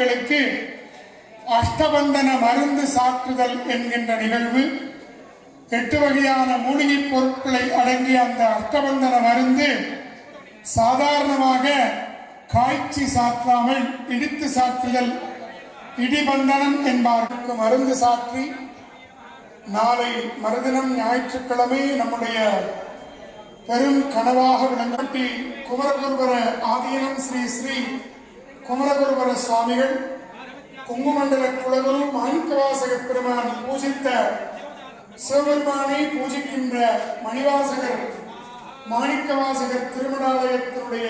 மூர்த்திகளுக்கு அஷ்டபந்தன மருந்து சாற்றுதல் என்கின்ற நிகழ்வு எட்டு வகையான மூலிகைப் பொருட்களை அடங்கிய அந்த அஷ்டபந்தன மருந்து சாதாரணமாக காய்ச்சி சாற்றாமல் இடித்து சாற்றுதல் இடிபந்தனம் என்பார்களுக்கு மருந்து சாற்றி நாளை மறுதினம் ஞாயிற்றுக்கிழமை நம்முடைய பெரும் கனவாக விளங்கட்டி குமரகுருபர ஆதீனம் ஸ்ரீ ஸ்ரீ குமரகுருபர சுவாமிகள் குங்குமண்டல குலகுரு மாணிக்கவாசக பெருமான் பூஜித்த சிவபெருமானை பூஜிக்கின்ற மணிவாசகர் மாணிக்கவாசகர் திருமணாலயத்தினுடைய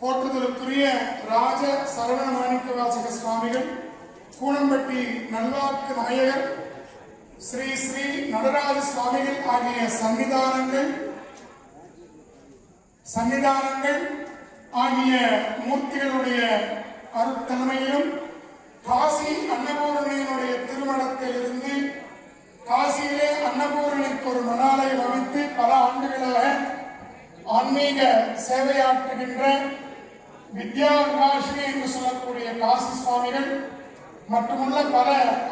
போற்றுதலுக்குரிய ராஜ சரவண மாணிக்கவாசக சுவாமிகள் கூனம்பட்டி நல்வாக்கு நாயகர் ஸ்ரீ ஸ்ரீ நடராஜ சுவாமிகள் ஆகிய சன்னிதானங்கள் சன்னிதானங்கள் ஆகிய மூர்த்திகளுடைய அருத்தன்மையிலும் காசி அன்னபூரணியினுடைய திருமணத்தில் இருந்து காசியிலே அன்னபூரணிக்கு ஒரு மணாலயம் அமைத்து பல ஆண்டுகளாக ஆன்மீக சேவையாற்றுகின்ற வித்யா விகாஷினி என்று சொல்லக்கூடிய காசி சுவாமிகள் மட்டுமல்ல பல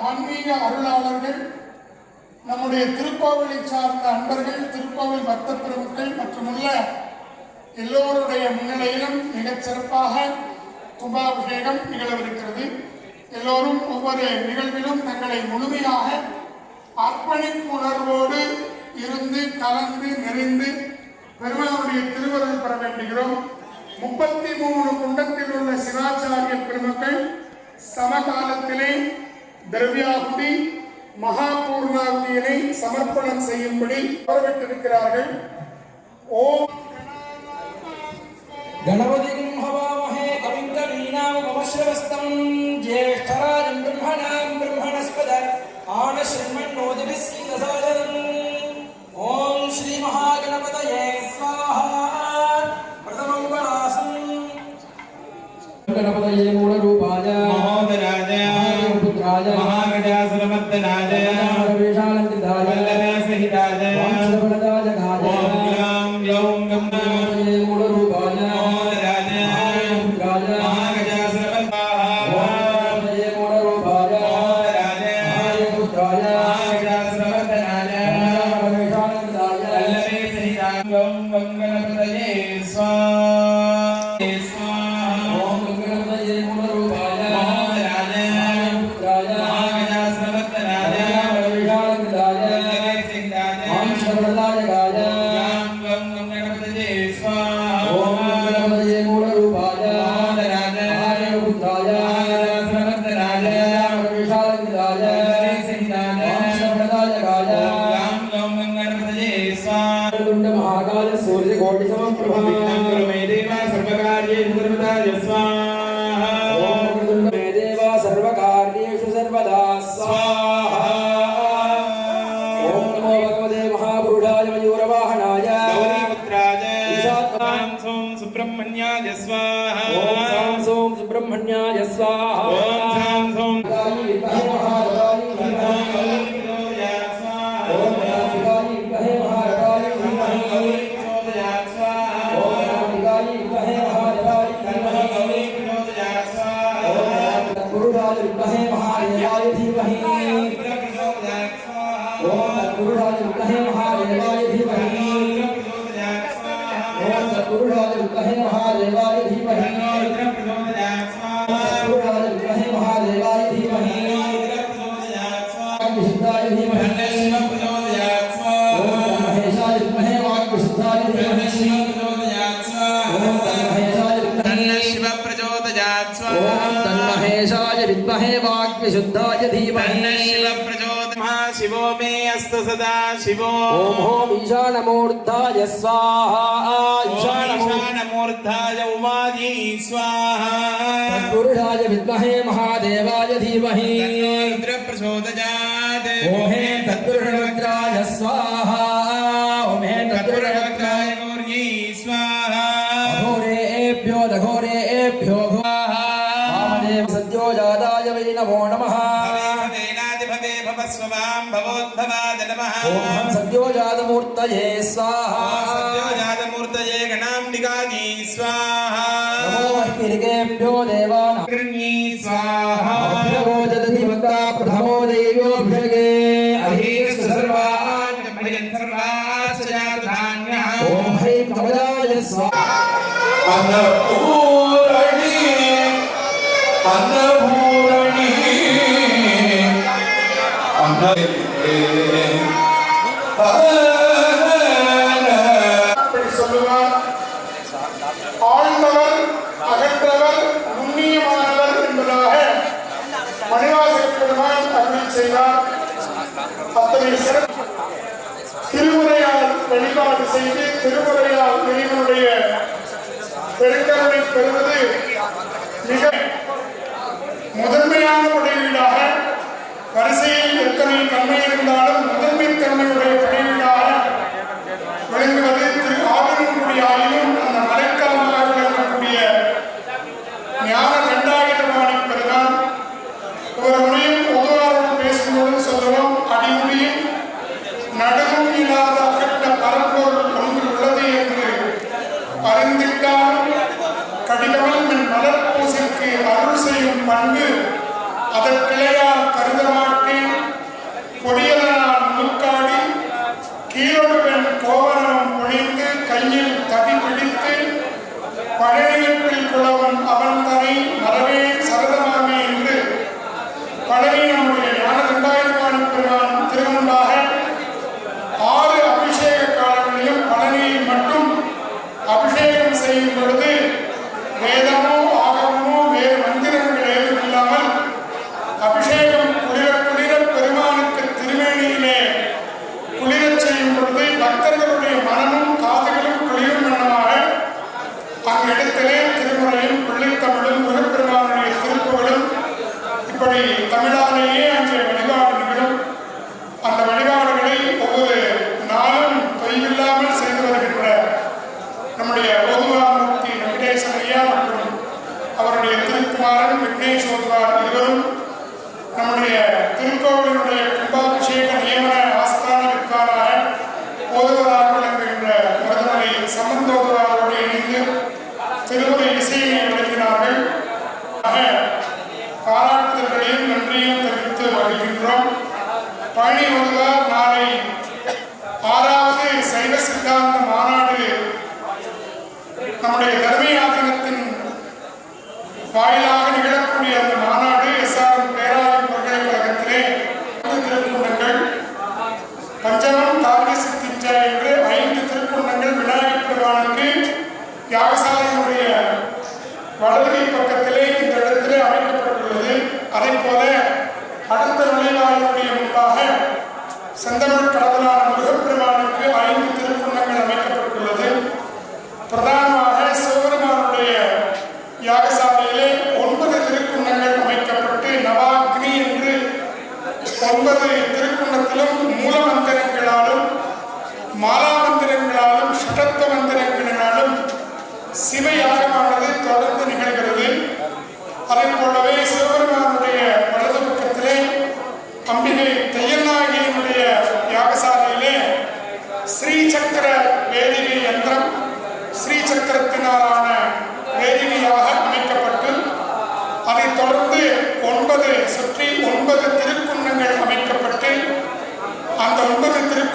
ஆன்மீக அருளாளர்கள் நம்முடைய திருக்கோவிலை சார்ந்த அன்பர்கள் திருக்கோவில் பக்த பெருமக்கள் மற்றுமுள்ள எல்லோருடைய முன்னிலையிலும் மிகச் சிறப்பாக கும்பாபிஷேகம் நிகழவிருக்கிறது. எல்லோரும் ஒவ்வொரு நிகழ்விலும் தங்களை முழுமையாக அர்ப்பணிப்பு உணர்வோடு இருந்து கலந்து நெறிந்து பெருமானுடைய திருவருள் பெற வேண்டுகிறோம். முப்பத்தி மூணு குண்டத்தில் உள்ள சிவாச்சாரிய பெருமக்கள் சமகாலத்திலே திரவியாகுதி மகாபூர்ணாகுதியினை சமர்ப்பணம் செய்யும்படி வரவிட்டிருக்கிறார்கள் ஓம் గణపతి హవామహే కవిం కవీనామశ్రవస్తం జ్యేష్ఠరాజం బ్రహ్మణాం బ్రహ్మణస్పద ఆనశ్రమణోదిభిస్సోదరం ఓం శ్రీ మహాగణపతయే స్వాహ ప్రథమం గణాసం గణపతయే वल्लभसहिताय तन्न धीमहि। शिव प्रचोदमा शिवो मे अस्तु सदा शिवो। ॐ ॐ ईशानमूर्धाय स्वाहा। ईशानमूर्धाय उमाजी स्वाहा। तत्पुरुषाय विद्महे महादेवाय धीमहि। तन्नो रुद्रप्रचोदयात् ॐ हे तत्पुरुषरुद्राय स्वाहा। मूर्तये स्वाहा। सद्योजातमूर्तये गणाम्बिकायै स्वाहा। नमो स्वाहा। भगवो जदति भक्ता प्रथमो देवोऽभिषगे अहीस्तु सर्वान् भजन् மிக முதன்மையான படையீடாக வரிசையில் எத்தனை தன்மை இருந்தாலும் முதன்மை தன்மையுடைய படையீடு வடகை பக்கத்திலே இந்த இடத்திலே அமைக்கப்பட்டுள்ளது. அதே போல அடுத்த நுழைவாயிலுடைய முன்பாக செந்தமிழ் கடவுளான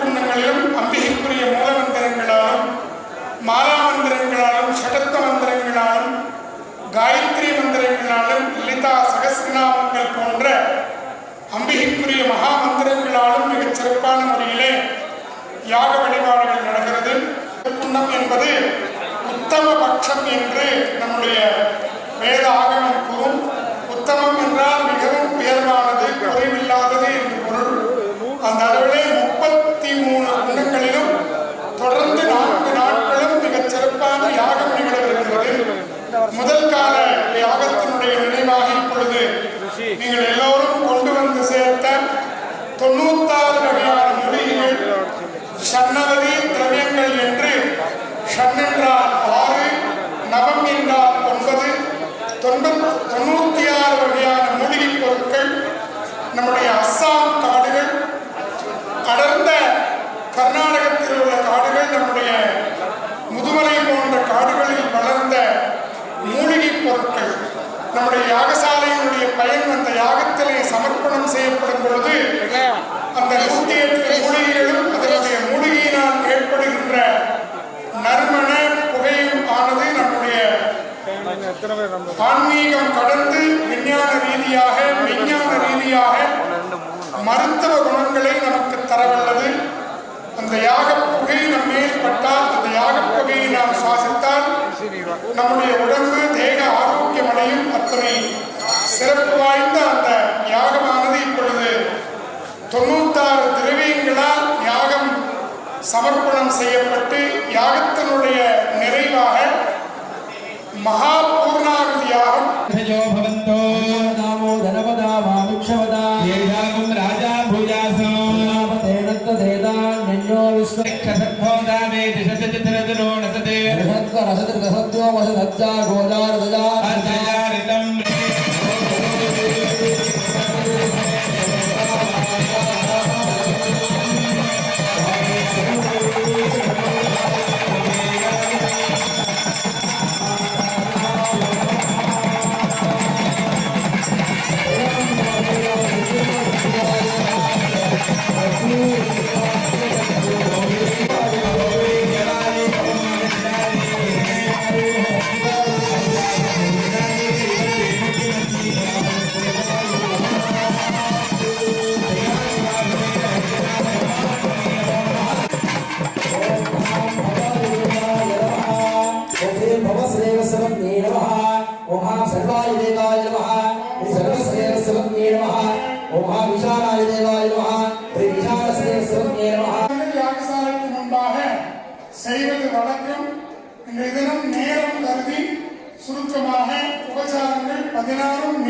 குன்னங்களிலும் அம்பிகைக்குரிய மூல மந்திரங்களாலும் மாலா மந்திரங்களாலும் சடத்த மந்திரங்களாலும் காயத்ரி மந்திரங்களாலும் லலிதா சகசிரநாமங்கள் போன்ற அம்பிகைக்குரிய மகா மந்திரங்களாலும் மிகச் சிறப்பான முறையிலே யாக வழிபாடுகள் நடக்கிறது. புண்ணம் என்பது உத்தம பட்சம் என்று நம்முடைய வேத ஆகமம் கூறும். உத்தமம் என்றால் மிகவும் உயர்வானது குறைவில்லாதது முதல் கால யாகத்திலே சமர்ப்பணம் செய்யப்படும் பொழுது அந்த நூற்றி எட்டு மூலிகைகளும் அதனுடைய மூலிகையினால் ஏற்படுகின்ற நறுமண புகையும் ஆனது நம்முடைய ஆன்மீகம் கடந்து விஞ்ஞான ரீதியாக விஞ்ஞான ரீதியாக மருத்துவ குணங்களை நமக்கு தரவல்லது. அந்த யாக புகை நம் மேல் பட்டால் அந்த யாக புகையை நாம் சுவாசித்தால் நம்முடைய உடம்பு தேக ஆரோக்கியம் அடையும் அத்தனை சிறப்பு வாய்ந்த அந்த யாகமானது இப்பொழுது தொண்ணூத்தாறு திரவியங்களால் யாகம் சமர்ப்பணம் செய்யப்பட்டு யாகத்தினுடைய நிறைவாக மகா பூர்ணாகுதி யாகம் ரசத்திற்கு சத்யோமசத்யா கோதாரதா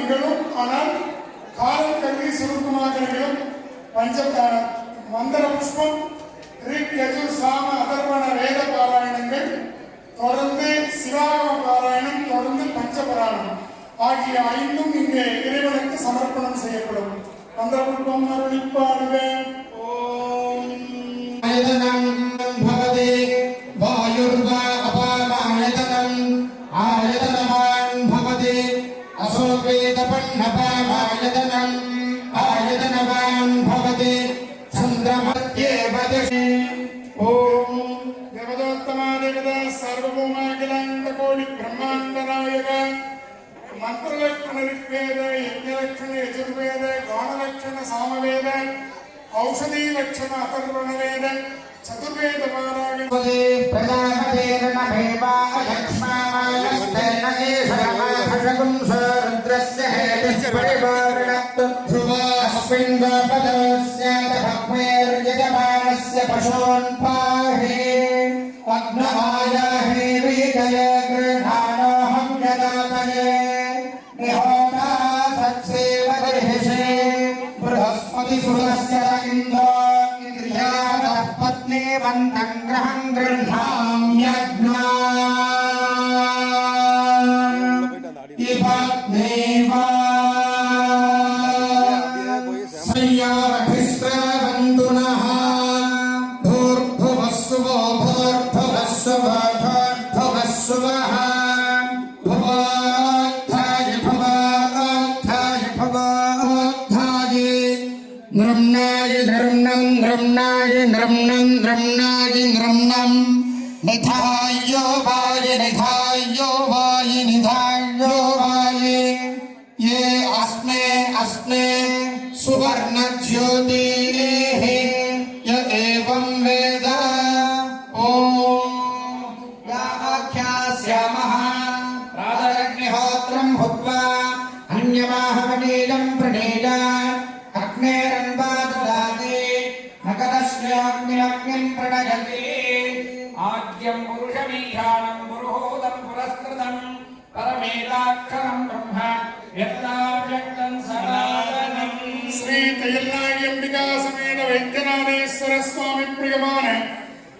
நிகழும் ஆனால் காலம் கருதி சுருக்கமாக நிகழும் பஞ்ச மந்திர புஷ்பம் ரிக் யஜுர் சாம அதர்வண வேத பாராயணங்கள் தொடர்ந்து சிவாகம பாராயணம் தொடர்ந்து பஞ்சபுராணம் ஆகிய ஐந்தும் இங்கே இறைவனுக்கு சமர்ப்பணம் செய்யப்படும். மந்திர புஷ்பம் அருளிப்பாடுவேன் ಋಗ್ವೇದ ಯಜ್ಞಲಕ್ಷಣ ಯಜುರ್ವೇದ ಗಾಣಲಕ್ಷಣ ಸಾಮವೇದ ಔಷಧಿ ಲಕ್ಷಣ ಅಥರ್ವಣ ವೇದ ಚತುರ್ವೇದ ಪಾರಾಯಣ ಪ್ರಜಾಪತಿ ध्रुवास्मिन् गोपदस्य भग्मेर्यजमानस्य पशून् រំនឹងរំណាយរំណាំមិនថាយ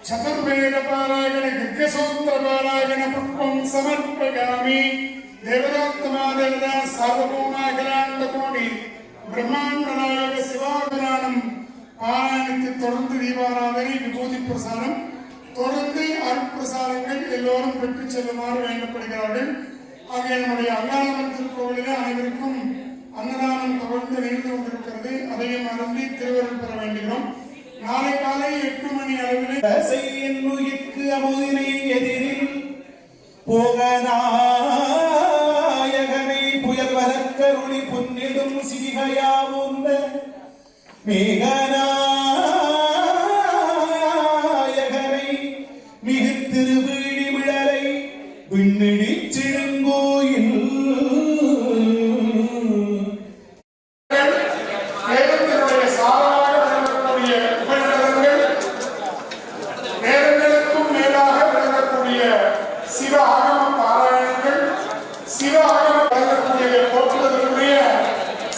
చతుర్వేద పారాయణ దివ్యసూత్ర పారాయణ పుష్పం సమర్పయామి దేవదోత్తమా దేవత సార్వభౌమాఖిలాండ కోటి பிரம்மாண்ட நாயக சிவாபிராணம் பாராயணத்தை தொடர்ந்து தீபாராதனை விபூதி பிரசாரம் தொடர்ந்து அருட்பிரசாரங்கள் எல்லோரும் பெற்றுச் செல்லுமாறு வேண்டப்படுகிறார்கள் ஆகிய நம்முடைய அங்காளம்மன் திருக்கோவிலிலே அனைவருக்கும் அன்னதானம் தொடர்ந்து நிகழ்ந்து கொண்டிருக்கிறது அதையும் அருந்தி திருவருள் பெற வேண்டுகிறோம் நாளை காலை எட்டு மணி அளவிலே என்னுயிர்க்கு அமுதினை எதிரில் போகநாயகனை புயல் வரக்கருளி புன்னிடும் சிவிகையாவுந்த மேகனா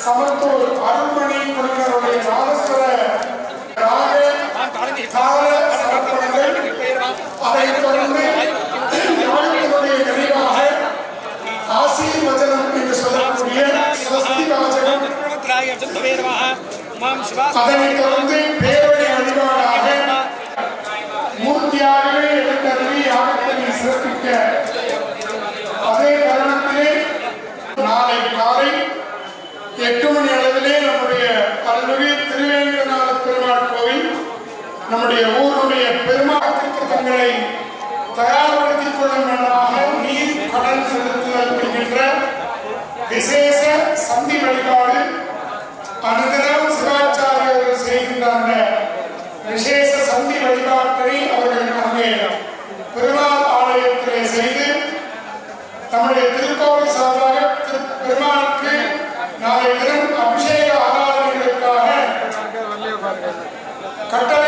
சமத்தூர் அருள்மணி குழுவினருடைய நாதஸ்வர ராக கால சமர்ப்பணங்கள் அதைத் தொடர்ந்து ஞானத்தினுடைய நிறைவாக ஆசீர்வச்சனம் என்று சொல்லக்கூடிய ஸ்வஸ்தி வாசகம் அதனைத் தொடர்ந்து பேரொழி வழிபாடாக மூர்த்தியாகவே எழுந்தருளி சிறப்பிக்க அதே தருணத்திலே நாளை காலை எட்டு மணி அளவிலே நம்முடைய அருள்மிகு திருவேங்கடநாத பெருமாள் கோவில் நம்முடைய ஊருடைய பெருமாள் தங்களை தயார்படுத்திக் கொள்ளும் நீர் கடன் செலுத்துதல் 語れ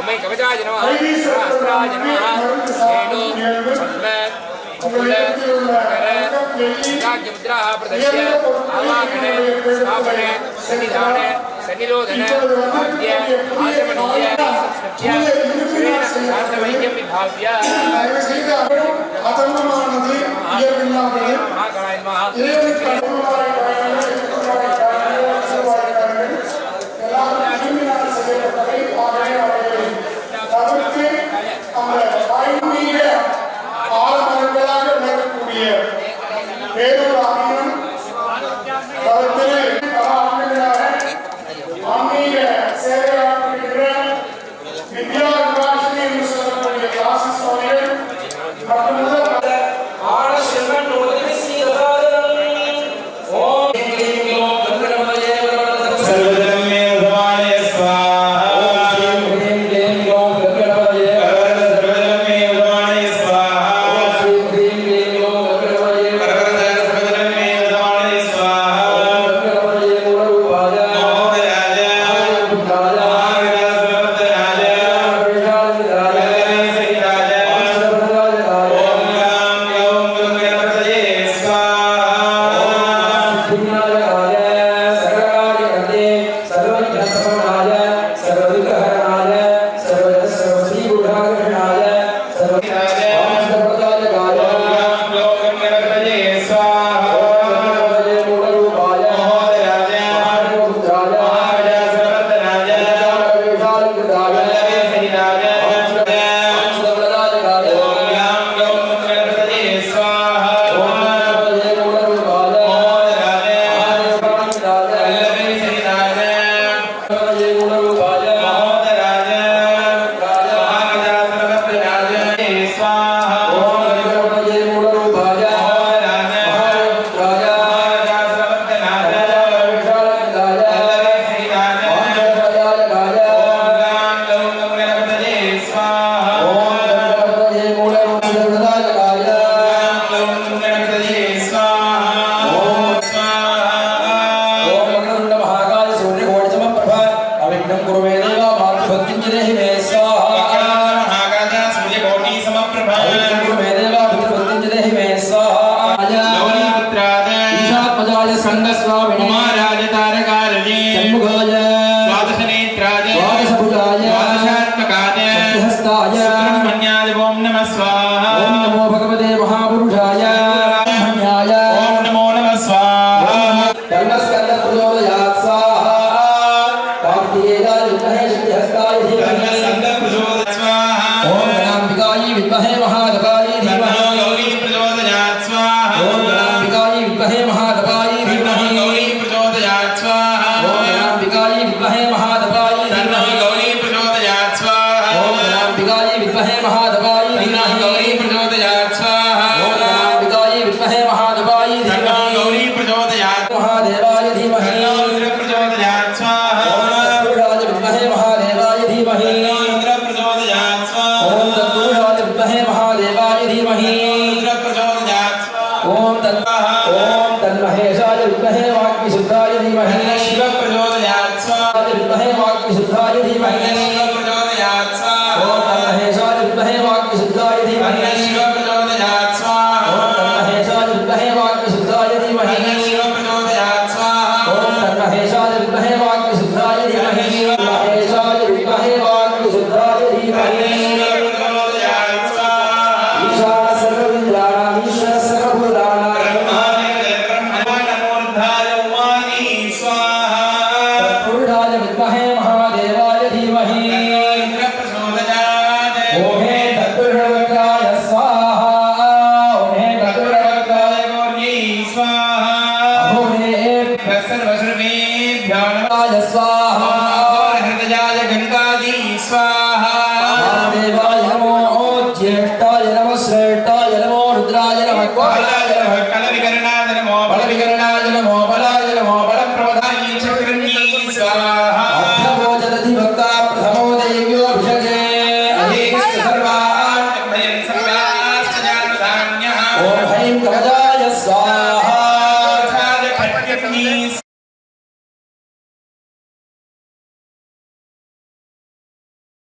उमै कवचाय तो नमः। शास्त्राय नमः हेणु पद्म कुल कर मुद्राः प्रदर्श्य आवाहने स्थापने सन्निधाने सन्निरोधन आद्य आचमनीय सत्य श्रेण शान्तवैक्यं विभाव्य महाकाय नमः If